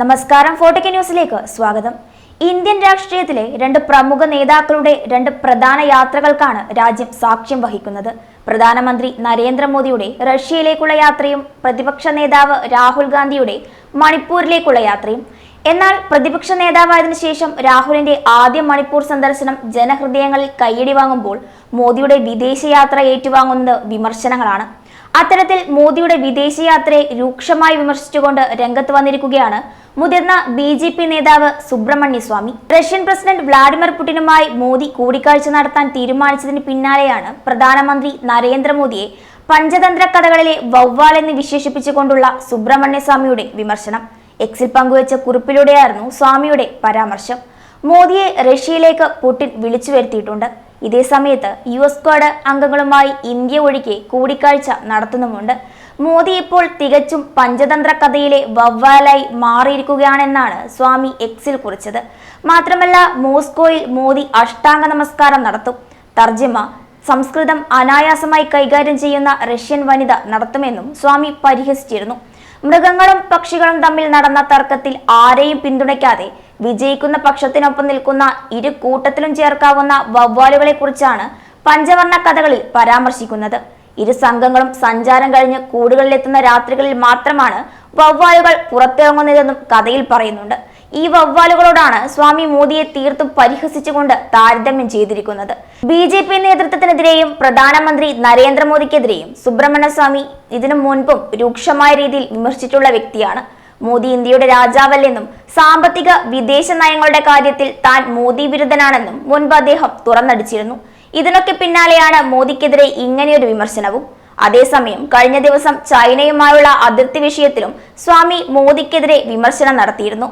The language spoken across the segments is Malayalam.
നമസ്കാരം ഫോർട്ടിക്ക ന്യൂസിലേക്ക് സ്വാഗതം. ഇന്ത്യൻ രാഷ്ട്രീയത്തിലെ രണ്ട് പ്രമുഖ നേതാക്കളുടെ രണ്ട് പ്രധാന യാത്രകൾക്കാണ് രാജ്യം സാക്ഷ്യം വഹിക്കുന്നത്. പ്രധാനമന്ത്രി നരേന്ദ്രമോദിയുടെ റഷ്യയിലേക്കുള്ള യാത്രയും പ്രതിപക്ഷ നേതാവ് രാഹുൽ ഗാന്ധിയുടെ മണിപ്പൂരിലേക്കുള്ള യാത്രയും. എന്നാൽ പ്രതിപക്ഷ നേതാവായതിനു ശേഷം രാഹുലിന്റെ ആദ്യ മണിപ്പൂർ സന്ദർശനം ജനഹൃദയങ്ങളിൽ കൈയടി വാങ്ങുമ്പോൾ മോദിയുടെ വിദേശയാത്ര ഏറ്റുവാങ്ങുന്നത് വിമർശനങ്ങളാണ്. അത്തരത്തിൽ മോദിയുടെ വിദേശയാത്രയെ രൂക്ഷമായി വിമർശിച്ചുകൊണ്ട് രംഗത്ത് വന്നിരിക്കുകയാണ് മുതിർന്ന ബി ജെ പി നേതാവ് Subramanya Swamy. Russian president Vladimir പുടിനുമായി Modi കൂടിക്കാഴ്ച നടത്താൻ തീരുമാനിച്ചതിന് പിന്നാലെയാണ് പ്രധാനമന്ത്രി നരേന്ദ്രമോദിയെ പഞ്ചതന്ത്ര കഥകളിലെ വവ്വാൽ എന്ന് വിശേഷിപ്പിച്ചുകൊണ്ടുള്ള സുബ്രഹ്മണ്യ സ്വാമിയുടെ വിമർശനം. എക്സിൽ പങ്കുവച്ച കുറിപ്പിലൂടെയായിരുന്നു സ്വാമിയുടെ പരാമർശം. മോദിയെ റഷ്യയിലേക്ക് പുടിൻ വിളിച്ചു വരുത്തിയിട്ടുണ്ട്. ഇതേ സമയത്ത് യു എസ് സ്ക്വാഡ് അംഗങ്ങളുമായി ഇന്ത്യ ഒഴികെ കൂടിക്കാഴ്ച നടത്തുന്നുമുണ്ട്. മോദി ഇപ്പോൾ തികച്ചും പഞ്ചതന്ത്ര കഥയിലെ വവ്വാലായി മാറിയിരിക്കുകയാണെന്നാണ് സ്വാമി എക്സിൽ കുറിച്ചത്. മാത്രമല്ല മോസ്കോയിൽ മോദി അഷ്ടാംഗ നമസ്കാരം നടത്തും. തർജിമ സംസ്കൃതം അനായാസമായി കൈകാര്യം ചെയ്യുന്ന റഷ്യൻ വനിത നടത്തുമെന്നും സ്വാമി പരിഹസിച്ചിരുന്നു. മൃഗങ്ങളും പക്ഷികളും തമ്മിൽ നടന്ന തർക്കത്തിൽ ആരെയും പിന്തുണയ്ക്കാതെ വിജയിക്കുന്ന പക്ഷത്തിനൊപ്പം നിൽക്കുന്ന ഇരു കൂട്ടത്തിലും ചേർക്കാവുന്ന വവ്വാലുകളെ കുറിച്ചാണ് പഞ്ചവർണ കഥകളിൽ പരാമർശിക്കുന്നത്. ഇരു സംഘങ്ങളും സഞ്ചാരം കഴിഞ്ഞ് കൂടുകളിലെത്തുന്ന രാത്രികളിൽ മാത്രമാണ് വവ്വാലുകൾ പുറത്തിറങ്ങുന്നതെന്നും കഥയിൽ പറയുന്നുണ്ട്. ഈ വവ്വാലുകളോടാണ് സ്വാമി മോദിയെ തീർത്തും പരിഹസിച്ചുകൊണ്ട് താരതമ്യം ചെയ്തിരിക്കുന്നത്. ബി ജെ പി നേതൃത്വത്തിനെതിരെയും പ്രധാനമന്ത്രി നരേന്ദ്രമോദിക്കെതിരെയും സുബ്രഹ്മണ്യ സ്വാമി ഇതിനു മുൻപും രൂക്ഷമായ രീതിയിൽ വിമർശിച്ചിട്ടുള്ള വ്യക്തിയാണ്. മോദി ഇന്ത്യയുടെ രാജാവല്ലെന്നും സാമ്പത്തിക വിദേശ നയങ്ങളുടെ കാര്യത്തിൽ താൻ മോദി വിരുദ്ധനാണെന്നും മുൻപ് അദ്ദേഹം തുറന്നടിച്ചിരുന്നു. ഇതിനൊക്കെ പിന്നാലെയാണ് മോദിക്കെതിരെ ഇങ്ങനെയൊരു വിമർശനവും. അതേസമയം കഴിഞ്ഞ ദിവസം ചൈനയുമായുള്ള അതിർത്തി വിഷയത്തിലും സ്വാമി മോദിക്കെതിരെ വിമർശനം നടത്തിയിരുന്നു.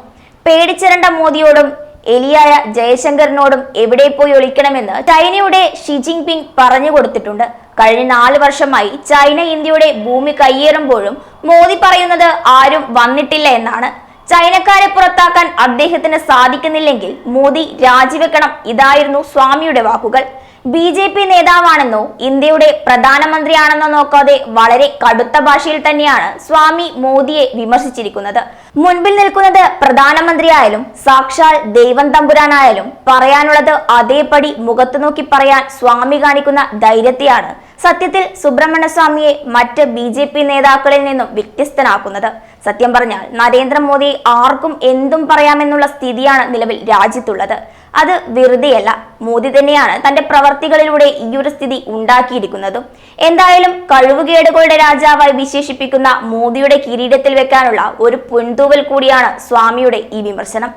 പേടിച്ചിരണ്ട മോദിയോടും എലിയായ ജയശങ്കറിനോടും എവിടെ പോയി ഒളിക്കണമെന്ന് ചൈനയുടെ ഷി ജിൻപിങ് പറഞ്ഞു കൊടുത്തിട്ടുണ്ട്. കഴിഞ്ഞ നാല് വർഷമായി ചൈന ഇന്ത്യയുടെ ഭൂമി കയ്യേറുമ്പോഴും മോദി പറയുന്നത് ആരും വന്നിട്ടില്ല എന്നാണ്. ചൈനക്കാരെ പുറത്താക്കാൻ അദ്ദേഹത്തിന് സാധിക്കുന്നില്ലെങ്കിൽ മോദി രാജിവെക്കണം ഇതായിരുന്നു സ്വാമിയുടെ വാക്കുകൾ. ബി ജെ പി നേതാവാണെന്നോ ഇന്ത്യയുടെ പ്രധാനമന്ത്രിയാണെന്നോ നോക്കാതെ വളരെ കടുത്ത ഭാഷയിൽ തന്നെയാണ് സ്വാമി മോദിയെ വിമർശിച്ചിരിക്കുന്നത്. മുൻപിൽ നിൽക്കുന്നത് പ്രധാനമന്ത്രിയായാലും സാക്ഷാൽ ദൈവം തമ്പുരാനായാലും പറയാനുള്ളത് അതേപടി മുഖത്തു നോക്കി പറയാൻ സ്വാമി കാണിക്കുന്ന ധൈര്യത്തെയാണ് സത്യത്തിൽ സുബ്രഹ്മണ്യ സ്വാമിയെ മറ്റ് ബി ജെ പി നേതാക്കളിൽ നിന്നും വ്യത്യസ്തനാക്കുന്നത്. സത്യം പറഞ്ഞാൽ നരേന്ദ്രമോദി ആർക്കും എന്തും പറയാമെന്നുള്ള സ്ഥിതിയാണ് നിലവിൽ രാജ്യത്തുള്ളത്. അത് വെറുതെയല്ല മോദി തന്നെയാണ് തന്റെ പ്രവർത്തികളിലൂടെ ഈ ഒരു സ്ഥിതി ഉണ്ടാക്കിയിരിക്കുന്നതും. എന്തായാലും കഴിവുകേടുകളുടെ രാജാവായി വിശേഷിപ്പിക്കുന്ന മോദിയുടെ കിരീടത്തിൽ വെക്കാനുള്ള ഒരു പൊൻതൂവൽ കൂടിയാണ് സ്വാമിയുടെ ഈ വിമർശനം.